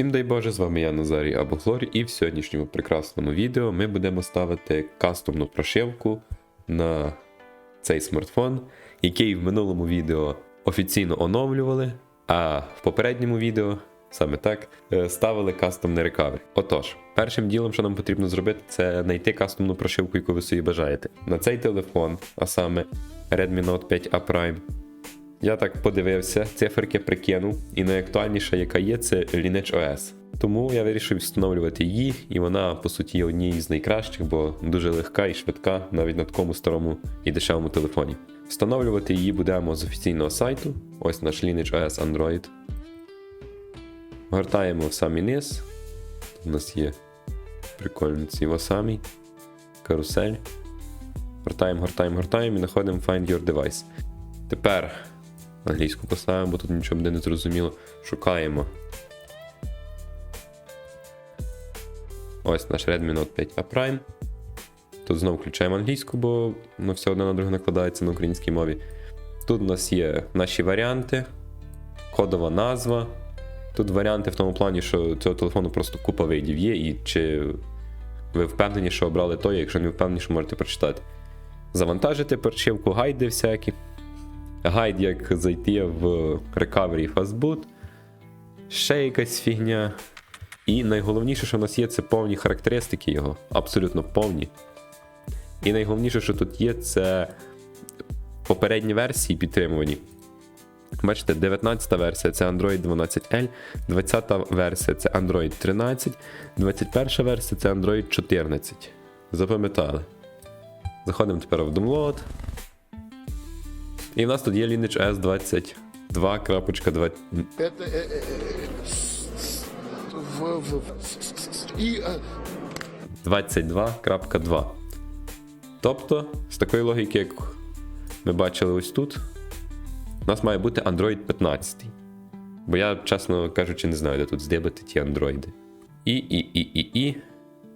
Всім дай Боже, з вами я Назарій або Хлорі, і в сьогоднішньому прекрасному відео ми будемо ставити кастомну прошивку на цей смартфон, який в минулому відео офіційно оновлювали, а в попередньому відео саме так е, ставили кастомний рекавері. Отож, першим ділом, що нам потрібно зробити, це знайти кастомну прошивку, яку ви собі бажаєте. На цей телефон, а саме Redmi Note 5 A Prime, я так подивився, циферки прикинув, і найактуальніша, яка є, це Lineage OS. Тому я вирішив встановлювати її, і вона, по суті, є однією з найкращих, бо дуже легка і швидка, навіть на такому старому і дешевому телефоні. Встановлювати її будемо з офіційного сайту. Ось наш Lineage OS Android. Гортаємо в самий низ. Тут у нас є прикольний ці самий карусель. Гортаємо, гортаємо, гортаємо і знаходимо Find Your Device. Тепер англійську поставимо, бо тут нічого буде не зрозуміло. Шукаємо. Ось наш Redmi Note 5 A Prime. Тут знову включаємо англійську, бо ну, все одне на друге накладається на українській мові. Тут у нас є наші варіанти, кодова назва. Тут варіанти в тому плані, що цього телефону просто купа видів є, і чи ви впевнені, що обрали той, якщо не впевнені, що можете прочитати. Завантажити прошивку, гайди всякі. Гайд, як зайти в Recovery Fastboot. Ще якась фігня. І найголовніше, що у нас є, це повні характеристики його. Абсолютно повні. І найголовніше, що тут є, це попередні версії підтримувані. Бачите, 19 версія це Android 12L, 20 версія це Android 13, 21 версія це Android 14. Запам'ятали. Заходимо тепер в Download. І в нас тут є Lineage S 22.2. Это э, э, э, с- с- в, в- с- с- и э, 22.2. Тобто, з такої логіки, як ми бачили ось тут, у нас має бути Android 15. Бо я, чесно кажучи, не знаю, де тут здибати ті андроїди. І, і, і, і, і.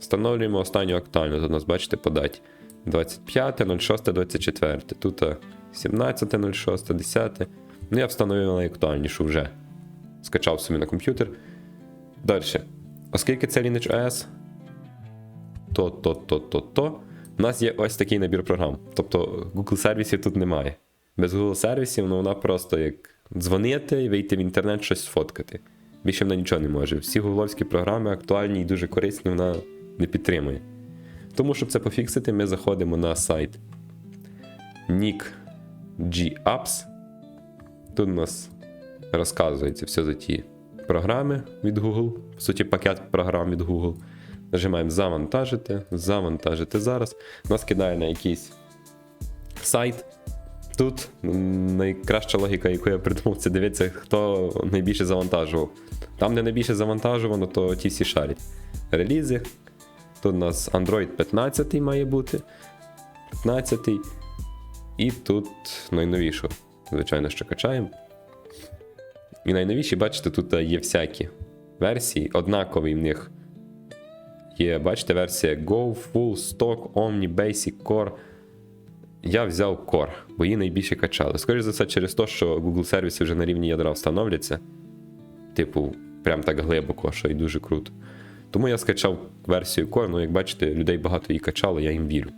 Встановлюємо останню актуальну. Тут у нас, бачите, по даті 25, 06, 24. Тут а, 17, 06, 10. Ну, я встановив найактуальнішу вже. Скачав собі на комп'ютер. Далі. Оскільки це Lineage OS, то, то, то, то, то. У нас є ось такий набір програм. Тобто Google сервісів тут немає. Без Google сервісів ну, вона просто як дзвонити, вийти в інтернет, щось сфоткати. Більше вона нічого не може. Всі гугловські програми актуальні і дуже корисні, вона не підтримує. Тому, щоб це пофіксити, ми заходимо на сайт Nick G Apps. Тут у нас розказується все за ті програми від Google, по суті, пакет програм від Google. Нажимаємо завантажити, завантажити зараз. Нас кидає на якийсь сайт. Тут найкраща логіка, яку я придумав, це дивитися, хто найбільше завантажував. Там, де найбільше завантажувано, то ті всі шарять. Релізи. Тут у нас Android 15 має бути. 15. І тут найновішу. Звичайно, що качаємо. І найновіші, бачите, тут є всякі версії, однакові в них. Є, бачите, версія Go, Full, Stock, Omni, Basic, Core. Я взяв Core, бо її найбільше качали. Скоріше за все, через те, що Google сервіси вже на рівні ядра встановляться. Типу, прям так глибоко, що і дуже круто. Тому я скачав версію Core, ну як бачите, людей багато її качало, я їм вірю.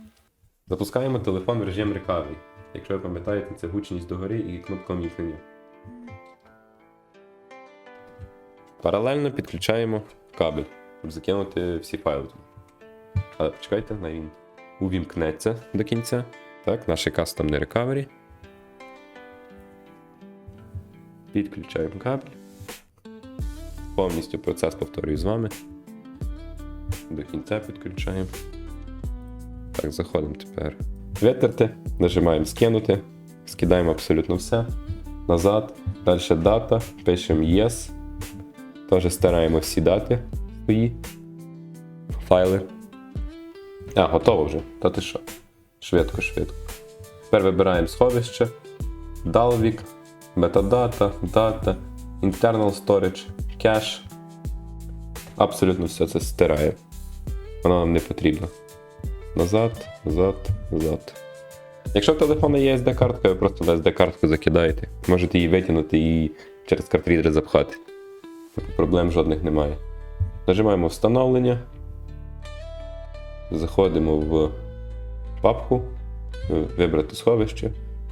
Запускаємо телефон в режим Recovery. Якщо ви пам'ятаєте, це гучність догори і кнопка вмікнення. Паралельно підключаємо кабель, щоб закинути всі файли. Але почекайте, на він увімкнеться до кінця. Так, наше кастомне рекавері. Підключаємо кабель. Повністю процес повторюю з вами. До кінця підключаємо. Так, заходимо тепер. Витерти, нажимаємо скинути, скидаємо абсолютно все. Назад. Далі дата, пишемо Yes. Теж стираємо всі дати свої файли. А, готово вже. Та ти що? Швидко, швидко. Тепер вибираємо сховище, Dalvik, Metadata, Data, Internal Storage, Cache. Абсолютно все це стирає. Воно нам не потрібно. Назад, назад, назад. Якщо в телефона є SD-картка, ви просто в SD-картку закидаєте. Можете її витягнути і через картрідер запхати. Проблем жодних немає. Нажимаємо встановлення. Заходимо в папку, вибрати сховище,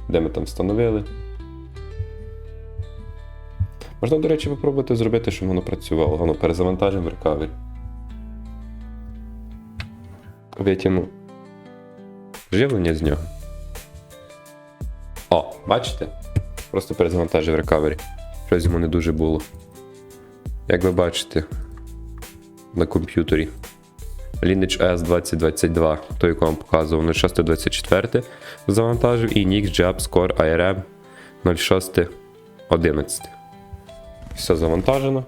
де ми там встановили. Можна, до речі, попробувати зробити, щоб воно працювало. Воно перезавантажимо в рекавері. Витягну живлення з нього. О, бачите? Просто перезавантажив рекавері. Щось йому не дуже було. Як ви бачите на комп'ютері. Lineage S 2022, той, яку вам показував 0624 завантажив, і Nix Jab Score ARM 0611. Все завантажено.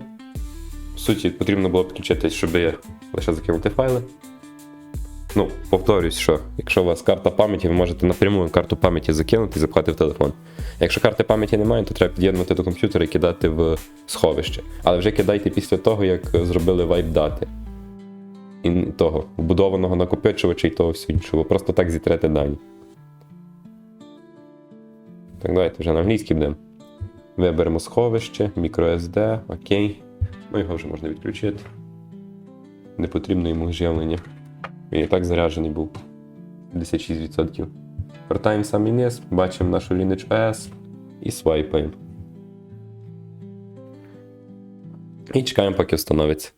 В суті, потрібно було підключитись, щоб лише закинути файли. Ну, повторюсь, що якщо у вас карта пам'яті, ви можете напряму карту пам'яті закинути і запхати в телефон. Якщо карти пам'яті немає, то треба під'єднувати до комп'ютера і кидати в сховище. Але вже кидайте після того, як зробили вайп дати. І того, вбудованого накопичувача і того всього іншого. Просто так зітрете дані. Так, давайте вже на англійській будемо. Виберемо сховище, microSD, окей. Ну його вже можна відключити. Не потрібно йому живлення. Він і так заряджений був. 56%. Вертаємо самий низ, бачимо нашу Lineage S і свайпаємо. І чекаємо, поки встановиться.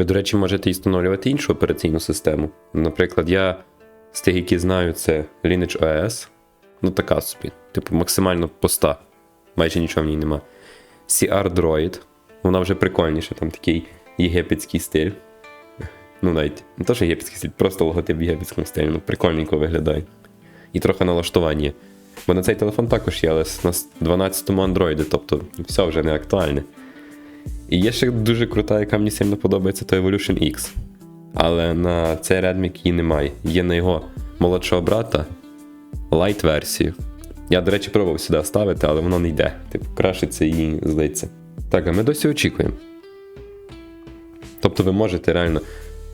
Ви, до речі, можете і встановлювати іншу операційну систему. Наприклад, я з тих, які знаю, це Lineage OS. Ну, така собі. Типу, максимально поста. Майже нічого в ній нема. CR Droid. Вона вже прикольніша, там такий єгипетський стиль. Ну, навіть не то, що єгипетський стиль, просто логотип в єгипетському стилі. Ну, прикольненько виглядає. І трохи налаштування. Бо на цей телефон також є, але на 12-му Android, тобто все вже не актуальне. І є ще дуже крута, яка мені сильно подобається, то Evolution X. Але на цей Redmi її немає. Є на його молодшого брата Light версію. Я, до речі, пробував сюди ставити, але воно не йде. Типу, крашиться і злиться. Так, а ми досі очікуємо. Тобто ви можете реально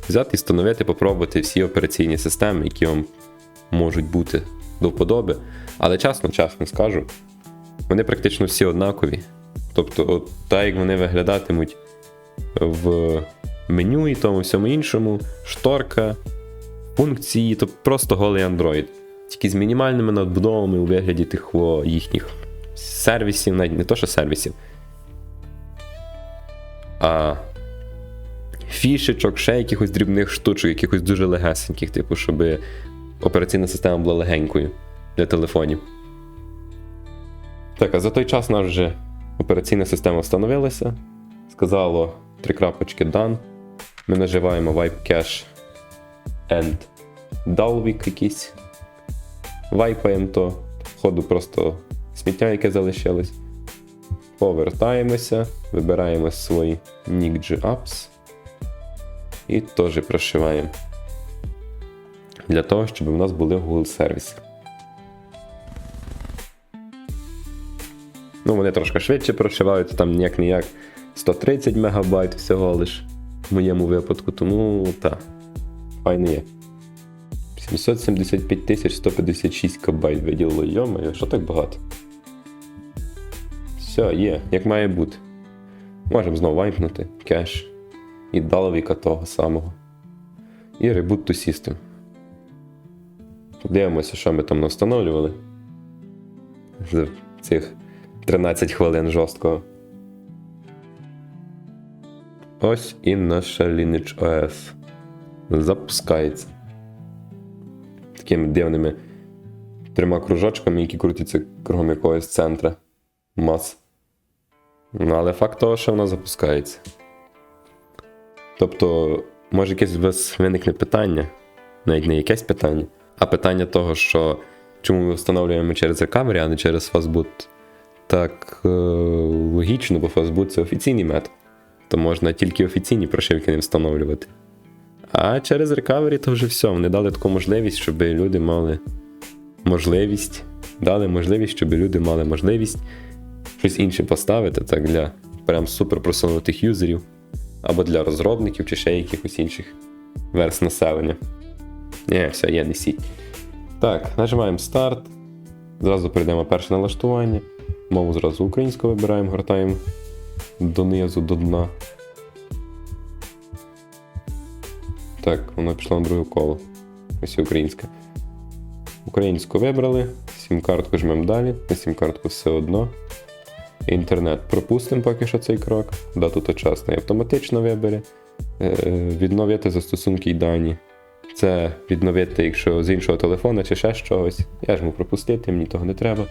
взяти і встановити, попробувати всі операційні системи, які вам можуть бути до вподоби. Але чесно, чесно скажу, вони практично всі однакові. Тобто, от так як вони виглядатимуть в меню і тому всьому іншому, шторка, функції, то просто голий Android. Тільки з мінімальними надбудовами у вигляді тих їхніх сервісів, навіть не то, що сервісів, а фішечок, ще якихось дрібних штучок, якихось дуже легесеньких, типу, щоб операційна система була легенькою для телефонів. Так, а за той час наш вже операційна система встановилася. Сказало три крапочки done. Ми наживаємо wipe cache and dalvik якийсь. Вайпаємо то, входу просто сміття, яке залишилось. Повертаємося, вибираємо свої apps і теж прошиваємо. Для того, щоб у нас були Google сервіси. Ну, вони трошки швидше прошиваються, там ніяк ніяк 130 МБ всього лиш в моєму випадку, тому так, файно є. 775 тисяч 156 кБ виділило, йомаю, що так багато? Все, є, як має бути. Можемо знову вайпнути, кеш. І даловіка того самого. І Reboot to System. Подивимося, що ми там настановлювали. За цих 13 хвилин жорсткого. Ось і наша Lineage OS. Запускається. Такими дивними трьома кружочками, які крутяться кругом якогось центра. Мас. Ну, але факт того, що вона запускається. Тобто, може якесь у вас виникне питання, навіть не якесь питання, а питання того, що чому ми встановлюємо через рекавері, а не через Fastboot. Так е, логічно, бо Fastboot це офіційний метод. То можна тільки офіційні прошивки не встановлювати. А через рекавері то вже все. Вони дали таку можливість, щоб люди мали можливість. Дали можливість, щоб люди мали можливість щось інше поставити, так для прям супер просунутих юзерів. або для розробників, чи ще якихось інших верст населення. Ні, все, є, несіть. Так, нажимаємо старт. Зразу перейдемо перше налаштування. Мову зразу українську вибираємо, гортаємо донизу, до дна. Так, воно пішло на друге коло. Ось і українська. Українську вибрали, сім-картку жмемо далі, на сім-картку все одно. Інтернет пропустимо поки що цей крок. Дату точасний автоматично вибере. Е, Відновити застосунки й дані. Це відновити, якщо з іншого телефона чи ще чогось. Я жму пропустити, мені того не треба.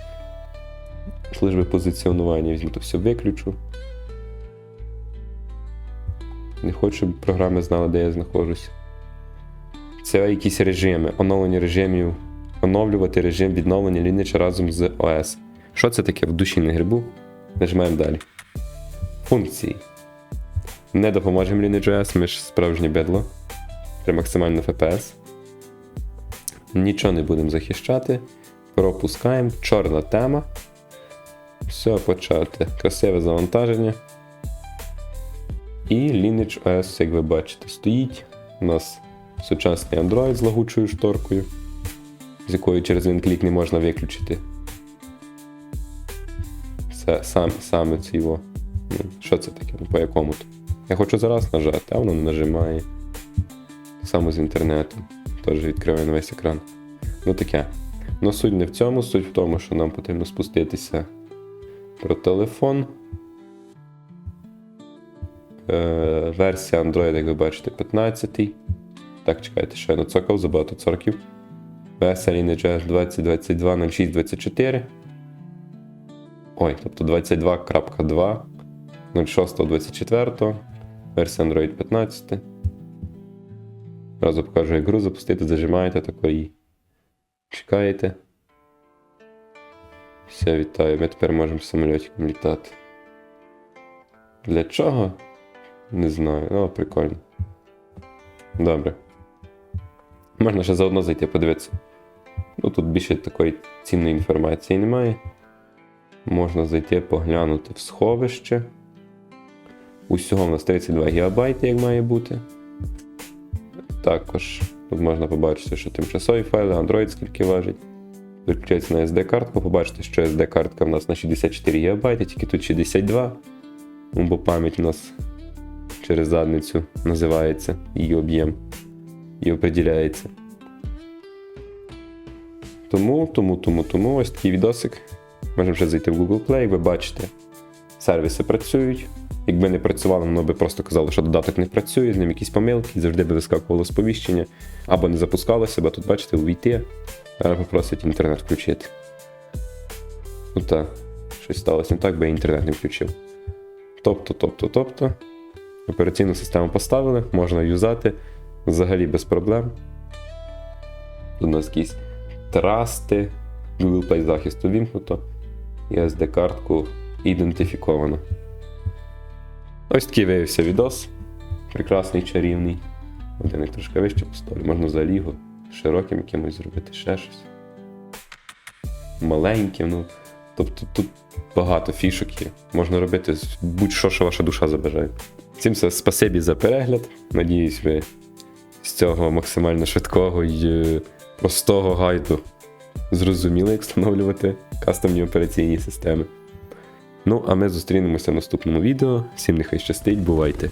Служби позиціонування візьму, то все виключу. Не хочу, щоб програми знали, де я знаходжусь. Це якісь режими, оновлення режимів, оновлювати режим відновлення лінича разом з ОС. Що це таке в душі не грибу? Нажимаємо далі. Функції. Не допоможемо Lineage.js, ми ж справжнє бедло. При максимально FPS. Нічого не будемо захищати. Пропускаємо. Чорна тема. Все, почати. Красиве завантаження. І Lineage OS, як ви бачите, стоїть. У нас сучасний Android з лагучою шторкою, з якою через один клік не можна виключити. Це сам, саме це його. Ну, що це таке? Ну, по якому то? Я хочу зараз нажати, а воно не нажимає. Само з інтернетом. Теж відкриває на весь екран. Ну таке. Ну суть не в цьому, суть в тому, що нам потрібно спуститися про телефон. Е, версія Android, як ви бачите, 15. Так, чекайте, що я нацокав, забагато цорків. Версія Lineage 2022 06 24. Ой, тобто 22.2 06 24. Версія Android 15. Одразу покажу ігру, запустити, зажимаєте такої. Чекаєте. Все, вітаю. Ми тепер можемо самольотиком літати. Для чого? Не знаю. Ну, прикольно. Добре. Можна ще заодно зайти подивитися. Ну, тут більше такої цінної інформації немає. Можна зайти поглянути в сховище. Усього в нас 32 ГБ, як має бути. Також тут можна побачити, що тимчасові файли, Android скільки важить. Виключається на SD-картку, побачите, що SD-картка в нас на 64 ГБ, тільки тут 62. Ну, Бо пам'ять у нас через задницю називається її об'єм і определяється. Тому, тому, тому, тому ось такий відосик. Можемо ще зайти в Google Play, ви бачите, сервіси працюють. Якби не працювало, воно би просто казало, що додаток не працює, з ним якісь помилки, завжди би вискакувало сповіщення, або не запускалося, бо тут, бачите, увійти, попросить інтернет включити. Ну так, щось сталося не так, бо я інтернет не включив. Тобто, тобто, тобто, операційну систему поставили, можна юзати взагалі без проблем. Тут у нас якісь трасти, Google Play захист увімкнуто, і SD-картку ідентифіковано. Ось такий виявився відос. Прекрасний, чарівний. Годинник трошки вище поставлю. Можна взагалі його широким якимось зробити ще щось. Маленьким, ну. Тобто тут багато фішок є. Можна робити будь-що, що ваша душа забажає. Всім все, спасибі за перегляд. Надіюсь, ви з цього максимально швидкого і е, простого гайду зрозуміли, як встановлювати кастомні операційні системи. Ну, а ми зустрінемося в наступному відео. Всім нехай щастить, бувайте!